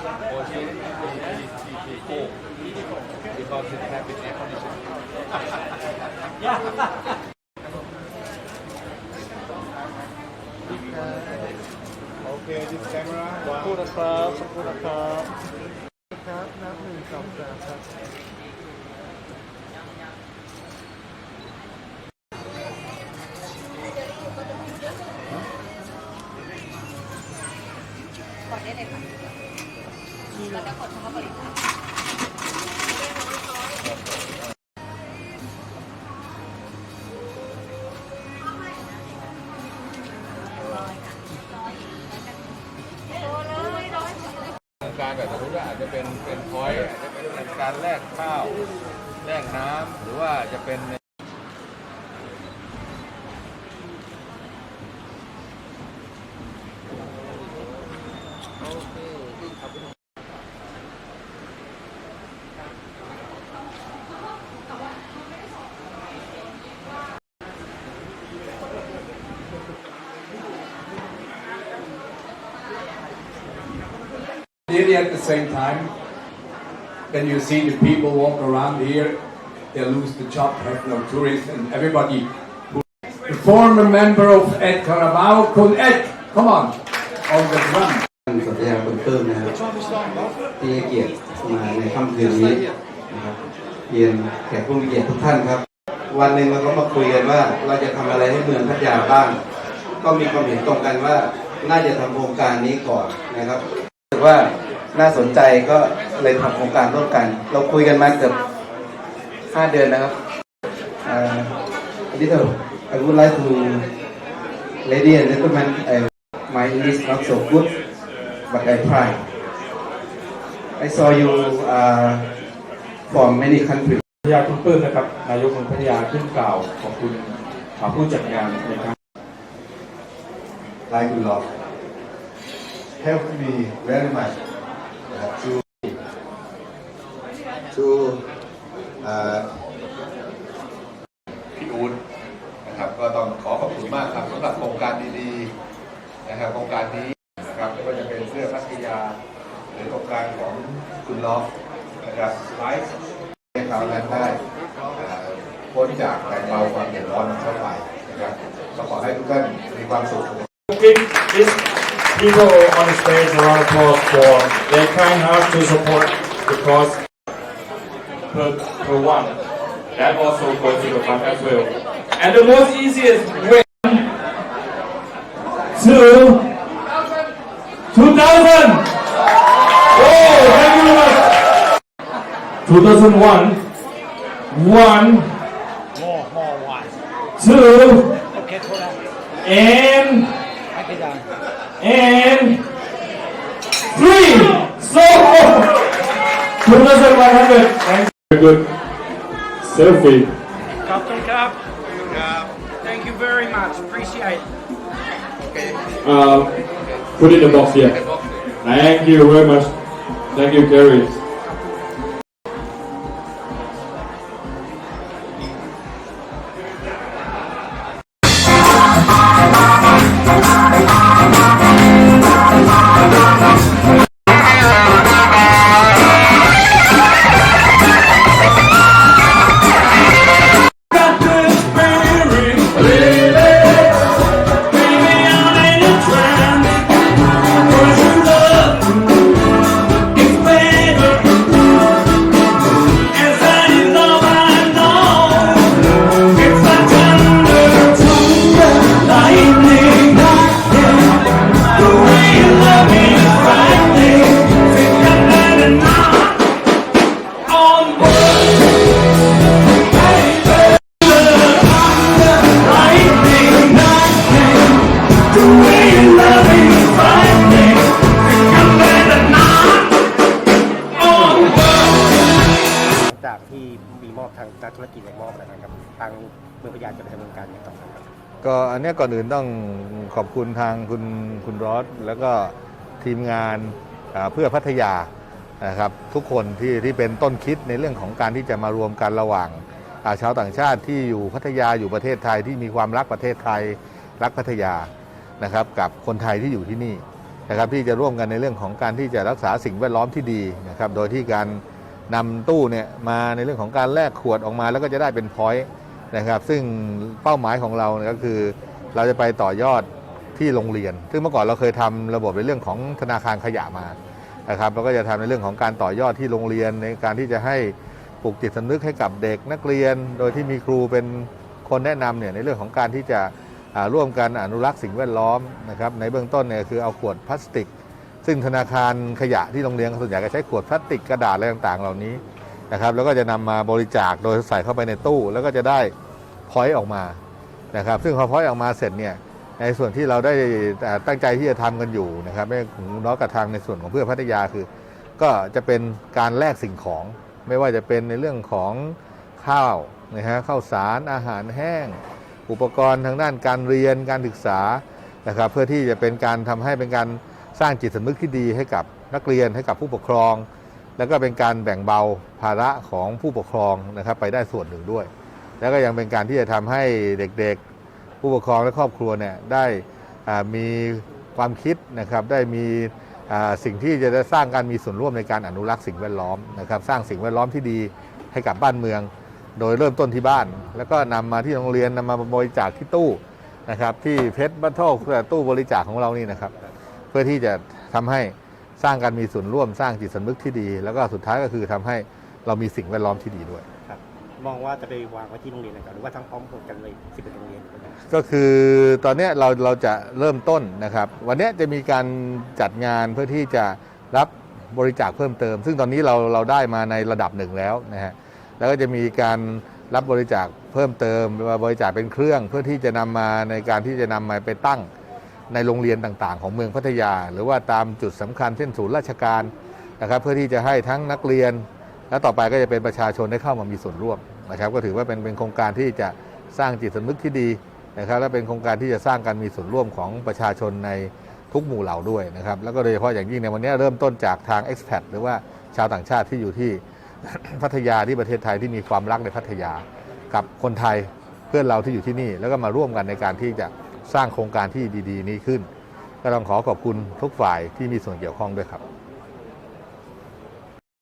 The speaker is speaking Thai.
Porsche GT4 because it has been air conditioned. Okay, this camera. สักครู่นะครับสักครู่นะครับครับนับหนึ่งสองสามครับกดได้เลยค่ะ กาบริษัทการแบบสมมติว่าอาจจะเป็นเป็นพอยต์อาจจะเป็นการแลกข้าวแลกน้ำหรือว่าจะเป็น Nearly at the same time, then you see the people walk around here, they lose the job, have no tourists, and everybody. Who, the former member of Ed Carabao, Kun Ed, come on, on the drum. สัตยาคุณเพิ่มนะครับที่ให้เกียรติมาในค่ำคืนนี้นะครับเรียนแขกผู้มีเกียรติทุกท่านครับ วันหนึ่งเราก็มาคุยกันว่าเราจะทำอะไรให้เมืองพัทยาบ้าง ก็มีความเห็นตรงกันว่าน่าจะทำโครงการนี้ก่อนนะครับว่า น่าสนใจก็เลยทำโครงการร่วมกัน เราคุยกันมาเกือบห้าเดือนนะครับอ่า little I would like to lady and gentlemen uh, my English not so good but I try. I saw you uh, from many countries. พัทยาคุณปลื้มนะครับ นายกเมืองพัทยาขึ้นกล่าวขอบคุณอ่าผู้จัดงานในครั้ง Like you love. Help me very much uh, to to uh, พี่อู๊ดนะครับก็ต้องขอขอบคุณมากครับสำหรับโครงการดีๆนะครับโครงการนี้นะครับไม่ว่าจะเป็นเพื่อพัทยา หรือโครงการของคุณล็อกนะครับไลฟ์ให้เขานั้นได้พ้นจากแรงเบาความเดือดร้อนเข้าไปนะครับก็ขอให้ทุกท่านมีความสุข is people on the stage a round of applause for their kind heart to support the cause per, per one. That also goes to the fund as well. And the most easiest way to 2000. Oh, thank you very much. 2001. One. More, more one. Two. Okay, hold on. And Back it down. And three. So, 2,100. Thanks. Very good. Selfie. Captain Cup. Thank you very much. Appreciate it. Uh, put it in the box here. Thank you very much. Thank you, Gary. เมือพยานจะไปดำเนินการอย่างต่อไปครับ ก็อันเนี้ยก่อนอื่นต้องขอบคุณทางคุณคุณรอสแล้วก็ทีมงานอ่าเพื่อพัทยานะครับทุกคนที่ที่เป็นต้นคิดในเรื่องของการที่จะมารวมกันระหว่างอ่าชาวต่างชาติที่อยู่พัทยาอยู่ประเทศไทยที่มีความรักประเทศไทยรักพัทยานะครับกับคนไทยที่อยู่ที่นี่นะครับที่จะร่วมกันในเรื่องของการที่จะรักษาสิ่งแวดล้อมที่ดีนะครับโดยที่การนำตู้เนี่ยมาในเรื่องของการแลกขวดออกมาแล้วก็จะได้เป็นพอยต์ นะครับ ซึ่งเป้าหมายของเราเนี่ยก็คือ เราจะไปต่อยอดที่โรงเรียน ซึ่งเมื่อก่อนเราเคยทำระบบในเรื่องของธนาคารขยะมานะครับเราก็จะทำในเรื่องของการต่อยอดที่โรงเรียนในการที่จะให้ปลูกจิตสำนึกให้กับเด็กนักเรียน โดยที่มีครูเป็นคนแนะนำเนี่ยในเรื่องของการที่จะร่วมกันอนุรักษ์สิ่งแวดล้อมนะครับในเบื้องต้นเนี่ยคือเอาขวดพลาสติก ซึ่งธนาคารขยะที่โรงเรียนส่วนใหญ่ก็ใช้ขวดพลาสติกกระดาษอะไรต่างๆ เหล่านี้ นะครับแล้วก็จะนำมาบริจาคโดยใส่เข้าไปในตู้ แล้วก็จะได้พอยต์ออกมานะครับซึ่งพอพอยต์ออกมาเสร็จเนี่ยในส่วนที่เราได้ตั้งใจที่จะทำกันอยู่นะครับไม่ของน้องกับทางในส่วนของเพื่อพัทยาคือ ก็จะเป็นการแลกสิ่งของ ไม่ว่าจะเป็นในเรื่องของข้าวนะฮะข้าวสารอาหารแห้ง อุปกรณ์ทางด้านการเรียนการศึกษานะครับเพื่อที่จะเป็นการทำให้เป็นการสร้างจิตสำนึกที่ดีให้กับนักเรียนให้กับผู้ปกครอง แล้วก็เป็นการแบ่งเบาภาระของผู้ปกครองนะครับไปได้ส่วนหนึ่งด้วย แล้วก็ยังเป็นการที่จะทำให้เด็กๆ ผู้ปกครองและครอบครัวเนี่ยได้มีความคิดนะครับได้มีสิ่งที่จะได้สร้างการมีส่วนร่วมในการอนุรักษ์สิ่งแวดล้อมนะครับสร้างสิ่งแวดล้อมที่ดีให้กับบ้านเมือง โดยเริ่มต้นที่บ้าน แล้วก็นำมาที่โรงเรียนนำมาบริจาคที่ตู้นะครับที่เพชรบัตเทิลตู้บริจาคของเรานี่นะครับ เพื่อที่จะทำให้ สร้างการมีส่วนร่วมสร้างจิตสำนึกที่ดี แล้วก็สุดท้ายก็คือทำให้เรามีสิ่งแวดล้อมที่ดีด้วยครับมองว่าจะไปวางไว้ที่โรงเรียนนะครับหรือว่าทั้งพร้อมกันเลย11โรงเรียนนะครับก็คือตอนเนี้ยเราเราจะเริ่มต้นนะครับ วันเนี้ยจะมีการจัดงานเพื่อที่จะรับบริจาคเพิ่มเติม ซึ่งตอนนี้เราเราได้มาในระดับหนึ่งแล้วนะฮะแล้วก็จะมีการรับบริจาคเพิ่มเติมมาบริจาคเป็นเครื่อง เพื่อที่จะนำมาในการที่จะนำมาไปตั้ง ในโรงเรียนต่างๆ ของเมืองพัทยา หรือว่าตามจุดสำคัญเช่นศูนย์ราชการนะครับเพื่อที่จะให้ทั้งนักเรียน และต่อไปก็จะเป็นประชาชนได้เข้ามามีส่วนร่วมนะครับก็ถือว่าเป็นเป็นโครงการที่จะสร้างจิตสำนึกที่ดีนะครับและเป็นโครงการที่จะสร้างการมีส่วนร่วมของประชาชนในทุกหมู่เหล่าด้วยนะครับแล้วก็โดยเฉพาะอย่างยิ่งในวันนี้เริ่มต้นจากทาง expat หรือว่าชาวต่างชาติที่อยู่ที่พัทยาที่ประเทศไทยที่มีความรักในพัทยา กับคนไทยเพื่อนเราที่อยู่ที่นี่ แล้วก็มาร่วมกันในการที่จะ สร้างโครงการที่ดี ๆ นี้ขึ้น ก็ต้องขอขอบคุณทุกฝ่ายที่มีส่วนเกี่ยวข้องด้วยครับ